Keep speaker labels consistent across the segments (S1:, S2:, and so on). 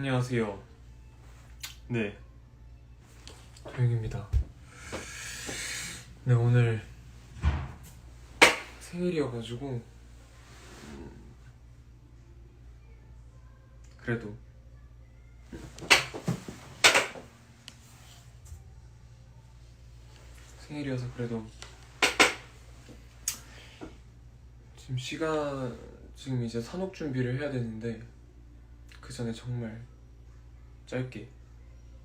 S1: 안녕하세요. 네. 도영입니다. 네, 오늘 생일이어가지고, 음, 그래도, 생일이어서 그래도, 지금 시간, 지금 이제 산업 준비를 해야 되는데, 그 전에 정말 짧게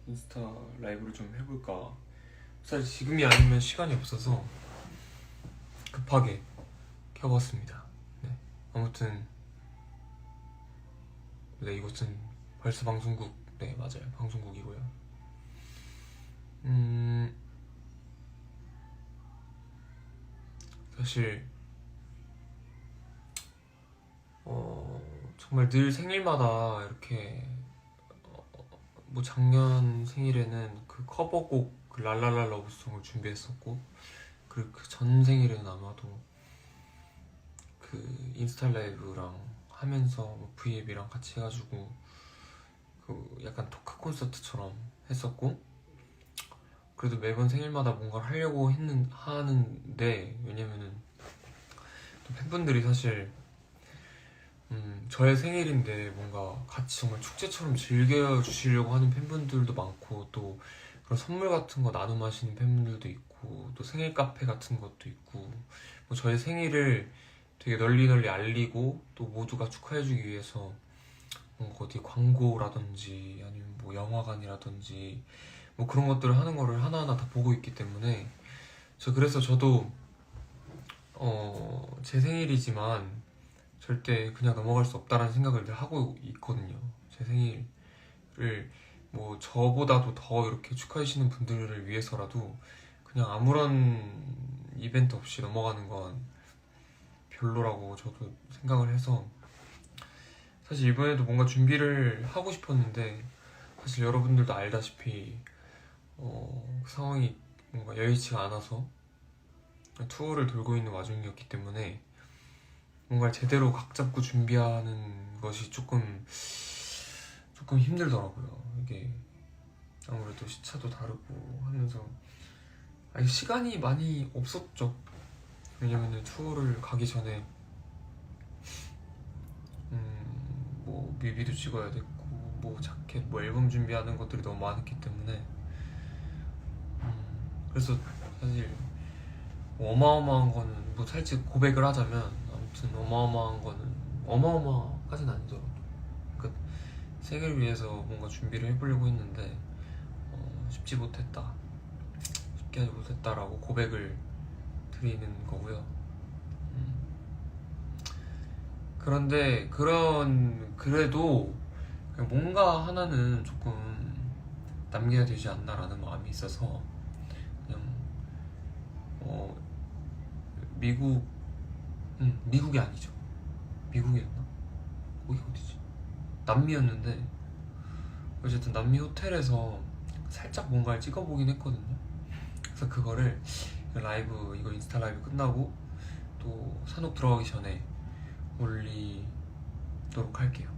S1: 인스타 라이브를 좀 해볼까. 사실 지금이 아니면 시간이 없어서 급하게 켜봤습니다. 네. 아무튼 네 이곳은 벌써 방송국 네 맞아요 방송국이고요. 음 사실 어 정말 늘 생일마다 이렇게 어, 뭐 작년 생일에는 그 커버곡 그 랄랄라 러브송을 준비했었고 그리고 그 전 생일에는 아마도 그 인스타 라이브랑 하면서 뭐 V앱이랑 같이 해가지고 그 약간 토크 콘서트처럼 했었고 그래도 매번 생일마다 뭔가를 하려고 했는 하는데 왜냐면은 또 팬분들이 사실 음, 저의 생일인데 뭔가 같이 정말 축제처럼 즐겨주시려고 하는 팬분들도 많고 또 그런 선물 같은 거 나눔하시는 팬분들도 있고 또 생일 카페 같은 것도 있고 뭐 저의 생일을 되게 널리 널리 알리고 또 모두가 축하해주기 위해서 뭔가 어디 광고라든지 아니면 뭐 영화관이라든지 뭐 그런 것들을 하는 거를 하나하나 다 보고 있기 때문에 저 그래서 저도 어 제 생일이지만 절대 그냥 넘어갈 수 없다라는 생각을 늘 하고 있거든요. 제 생일을 뭐 저보다도 더 이렇게 축하해 주시는 분들을 위해서라도 그냥 아무런 이벤트 없이 넘어가는 건 별로라고 저도 생각을 해서 사실 이번에도 뭔가 준비를 하고 싶었는데 사실 여러분들도 알다시피 어, 그 상황이 뭔가 여의치가 않아서 투어를 돌고 있는 와중이었기 때문에 뭔가 제대로 각 잡고 준비하는 것이 조금 조금 힘들더라고요. 이게 아무래도 시차도 다르고 하면서 아니, 시간이 많이 없었죠. 왜냐면은 투어를 가기 전에 음, 뭐 뮤비도 찍어야 됐고 뭐 자켓, 뭐 앨범 준비하는 것들이 너무 많았기 때문에 음, 그래서 사실 뭐 어마어마한 거는 뭐 살짝 고백을 하자면 아 무튼 어마어마한 거는 어마어마까지는 아니더라도 그러니까 생일 위해서 뭔가 준비를 해보려고 했는데 어, 쉽지 못했다. 쉽게 하지 못했다라고 고백을 드리는 거고요. 음. 그런데 그런 그래도 뭔가 하나는 조금 남겨야 되지 않나라는 마음이 있어서 그냥 어 미국 음 미국이 아니죠. 미국이었나? 거기 어디지? 남미였는데 어쨌든 남미 호텔에서 살짝 뭔가를 찍어보긴 했거든요. 그래서 그거를 라이브 이거 인스타 라이브 끝나고 또 산옥 들어가기 전에 올리도록 할게요.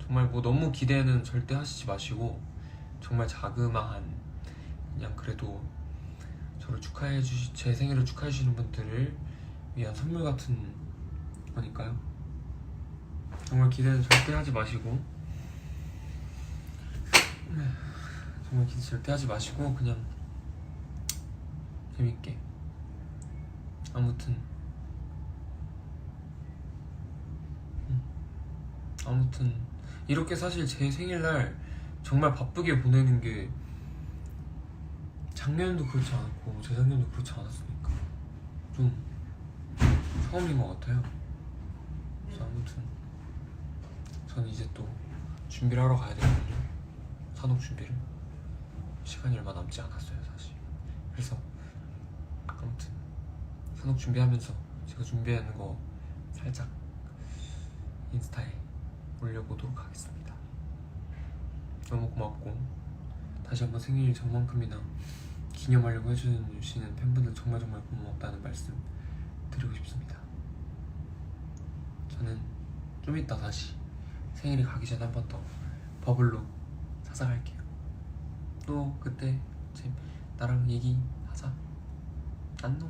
S1: 정말 뭐 너무 기대는 절대 하시지 마시고 정말 자그마한 그냥 그래도 저를 축하해 주시 제 생일을 축하해 주시는 분들을 위한 선물 같은 거니까요. 정말 기대는 절대 하지 마시고. 네, 정말 기대 절대 하지 마시고 그냥 재밌게. 아무튼. 음, 아무튼 이렇게 사실 제 생일날 정말 바쁘게 보내는 게 작년도 그렇지 않았고 재작년도 그렇지 않았으니까. 좀 처음인 것 같아요. 그래서 아무튼 저는 이제 또 준비를 하러 가야 되거든요. 산업 준비를 시간이 얼마 남지 않았어요 사실. 그래서 아무튼 산업 준비하면서 제가 준비하는 거 살짝 인스타에 올려보도록 하겠습니다. 너무 고맙고 다시 한번 생일 저만큼이나 기념하려고 해주시는 팬분들 정말 정말 고맙다는 말씀 드리고 싶습니다. 저는 좀 이따 다시 생일이 가기 전에 한 번 더 버블로 찾아갈게요. 또 그때 제 나랑 얘기하자. 안녕.